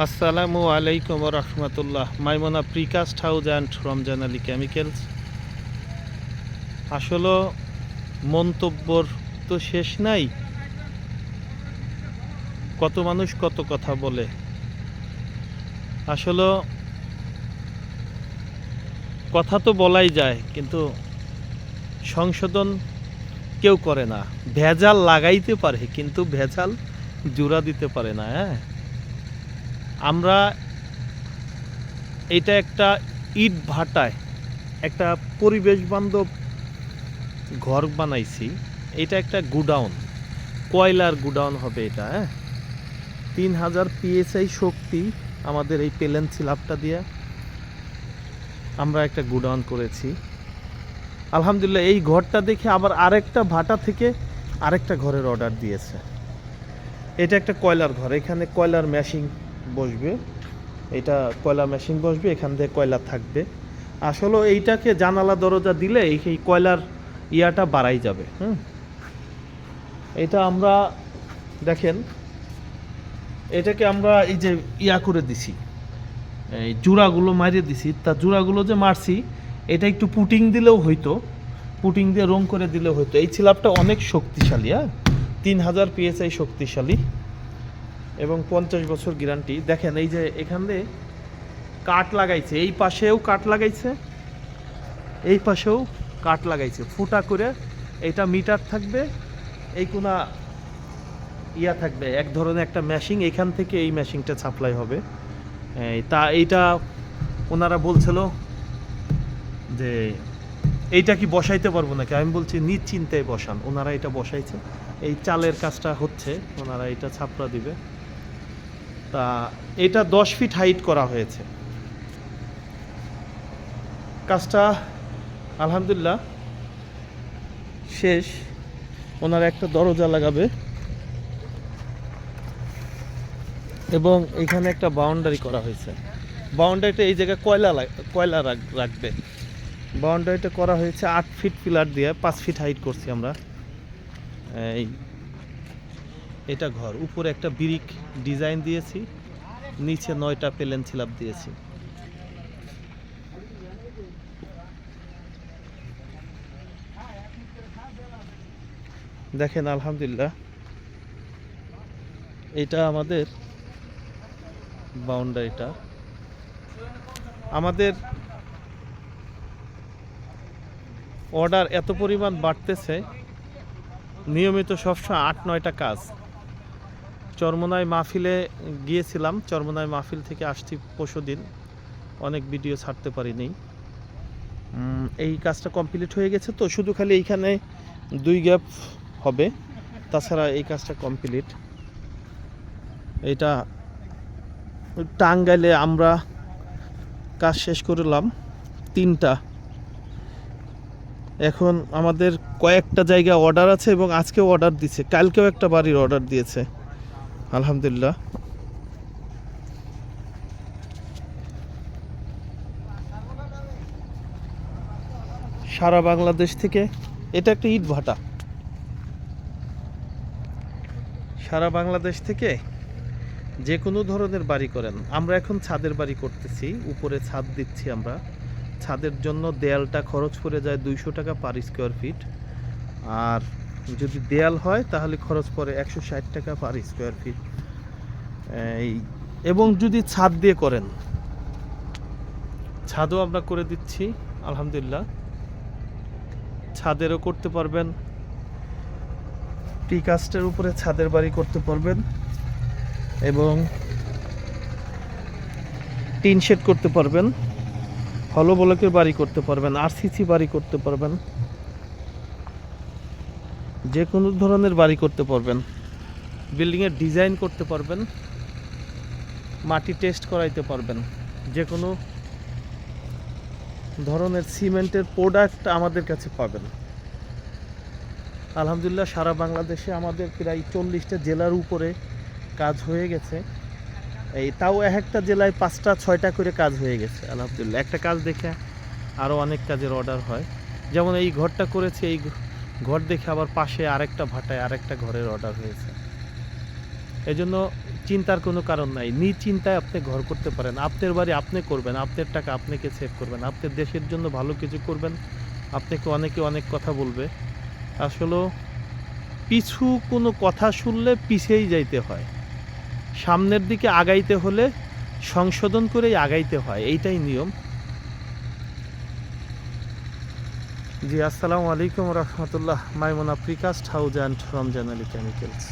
আসসালামু আলাইকুম রহমতুল্লাহ। Maimona precast house and Ramzan Ali chemicals আসলে মন্তব্যর তো শেষ নাই। কত মানুষ কত কথা বলে। আসলে কথা তো বলাই যায়, কিন্তু সংশোধন কেউ করে না। ভেজাল লাগাইতে পারে, কিন্তু ভেজাল জোড়া দিতে পারে না হ্যাঁ? আমরা এটা একটা ইট ভাটায়, একটা পরিবেশ বান্ধব ঘর বানাইছি। এটা একটা গুডাউন, কয়লার গুডাউন হবে এটা হ্যাঁ? তিন হাজার পিএসআই শক্তি আমাদের এই পেলেন সিলাপটা দিয়ে আমরা একটা গুডাউন করেছি। আলহামদুলিল্লাহ, এই ঘরটা দেখে আবার আরেকটা ভাটা থেকে আরেকটা ঘরের অর্ডার দিয়েছে। এটা একটা কয়লার ঘর, এখানে কয়লার মেশিন বসবে। এটা কয়লা মেশিন বসবে, এখান থেকে কয়লা থাকবে। আসলে এইটাকে জানালা, দরজা দিলে এই এই কয়লার ইয়াটা বাড়াই যাবে, হুম? এটা আমরা দেখেন, এটাকে আমরা এই যে ইয়া করে দিছি, এই জোড়াগুলো মারিয়ে দিছি। তা জোড়াগুলো যে মারছি, এটা একটু পুটিং দিলেও হইতো, পুটিং দিয়ে রং করে দিলেও হইতো। এই ছিলাপটা অনেক শক্তিশালী হ্যাঁ? তিন হাজার পিএসআই শক্তিশালী। এবং পঞ্চাশ বছর গ্যারান্টি। দেখেন, এই যে এখান দিয়ে কাঠ লাগাইছে, এই পাশেও কাঠ লাগাইছে, এই পাশেও কাঠ লাগাইছে। ফুটা করে এটা মিটার থাকবে, এই কোনা ইয়া থাকবে, এক ধরনের একটা মেশিন এখান থেকে এই মেশিনটা সাপ্লাই হবে। তা, এইটা ওনারা বলছিল যে, এইটা কি বসাইতে পারব নাকি? আমি বলছি নিশ্চিন্তায় বসান। ওনারা এটা বসাইছে। এই চালের কাজটা হচ্ছে, ওনারা এটা ছাপড়া দিবে। তা এটা দশ ফিট হাইট করা হয়েছে। কাজটা আলহামদুলিল্লাহ শেষ। ওনারা একটা দরজা লাগাবে। এবং এখানে একটা বাউন্ডারি করা হয়েছে। বাউন্ডারিটা এই জায়গায় কয়লা কয়লা রাখ- রাখবে। বাউন্ডারিটা করা হয়েছে আট ফিট পিলার দিয়ে, পাঁচ ফিট হাইট করছি আমরা। এই এটা ঘর। উপরে একটা বিরিক ডিজাইন দিয়েছি, নিচে নয়টা পেলেন ছিলাপ দিয়েছি। দেখেন, আলহামদুলিল্লাহ, এটা আমাদের বাউন্ডারিটা আমাদের অর্ডার এত পরিমাণ বাড়তেছে, নিয়মিত সবসময় আট, নয়টা কাজ। চরমনায় মাহফিলে গিয়েছিলাম। চরমনায় মাহফিল থেকে আসছি পরশু দিন। অনেক ভিডিও ছাড়তে পারিনি। এই কাজটা কমপ্লিট হয়ে গেছে তো, শুধু খালি এইখানে দুই গ্যাপ হবে। তাছাড়া এই কাজটা কমপ্লিট এটা টাঙ্গাইলে আমরা কাজ শেষ করলাম তিনটা। এখন আমাদের কয়েকটা জায়গা অর্ডার আছে এবং আজকেও অর্ডার দিছে। কালকেও একটা বাড়ির অর্ডার দিয়েছে। আলহামদুলিল্লাহ। সারা বাংলাদেশ থেকে, এটা একটা ইট ভাটা। সারা বাংলাদেশ থেকে যে কোনো ধরনের বাড়ি করেন। আমরা এখন ছাদের বাড়ি করতেছি, উপরে ছাদ দিচ্ছি আমরা। ছাদের জন্য দেয়ালটা খরচ পড়ে যায় দুইশো টাকা পার স্কোয়ার ফিট আর যদি দেয়াল হয়, তাহলে খরচ পড়ে একশো ষাট টাকা পার স্কোয়ার ফিট এই, এবং যদি ছাদ দিয়ে করেন, ছাদও আমরা করে দিচ্ছি, আলহামদুলিল্লাহ। ছাদেরও করতে পারবেন। প্রিকাস্টের উপরে ছাদের বাড়ি করতে পারবেন। এবং টিন শেড করতে পারবেন। হলো বলকের বাড়ি করতে পারবেন। আরসিসি বাড়ি করতে পারবেন। যে কোনো ধরনের বাড়ি করতে পারবেন। বিল্ডিংয়ের ডিজাইন করতে পারবেন। মাটি টেস্ট করাইতে পারবেন। যে কোনো ধরনের সিমেন্টের প্রোডাক্ট আমাদের কাছে পাবেন। আলহামদুলিল্লাহ সারা বাংলাদেশে আমাদের প্রায় চল্লিশটা জেলার উপরে কাজ হয়ে গেছে। এই তাও এক একটা জেলায় পাঁচটা, ছয়টা করে কাজ হয়ে গেছে। আলহামদুলিল্লাহ, একটা কাজ দেখে আরও অনেক কাজের অর্ডার হয়। যেমন এই ঘরটা করেছে এই ঘর দেখে আবার পাশে আরেকটা ভাটায় আরেকটা ঘরের অর্ডার হয়েছে। এই জন্য চিন্তার কোনো কারণ নাই। নিচিন্তায় আপনি ঘর করতে পারেন। আপনার বাড়ি আপনি করবেন, আপনার টাকা আপনাকে সেভ করবেন। আপনার দেশের জন্য ভালো কিছু করবেন, আপনাকে অনেকে অনেক কথা বলবে। আসলে পিছু কোনো কথা শুনলে পিছেই যাইতে হয়। সামনের দিকে আগাইতে হলে সংশোধন করেই আগাইতে হয়। এইটাই নিয়ম। জি আসসালামু আলাইকুম রহমতুল্লাহ। Maimuna precast house and from Ali chemicals.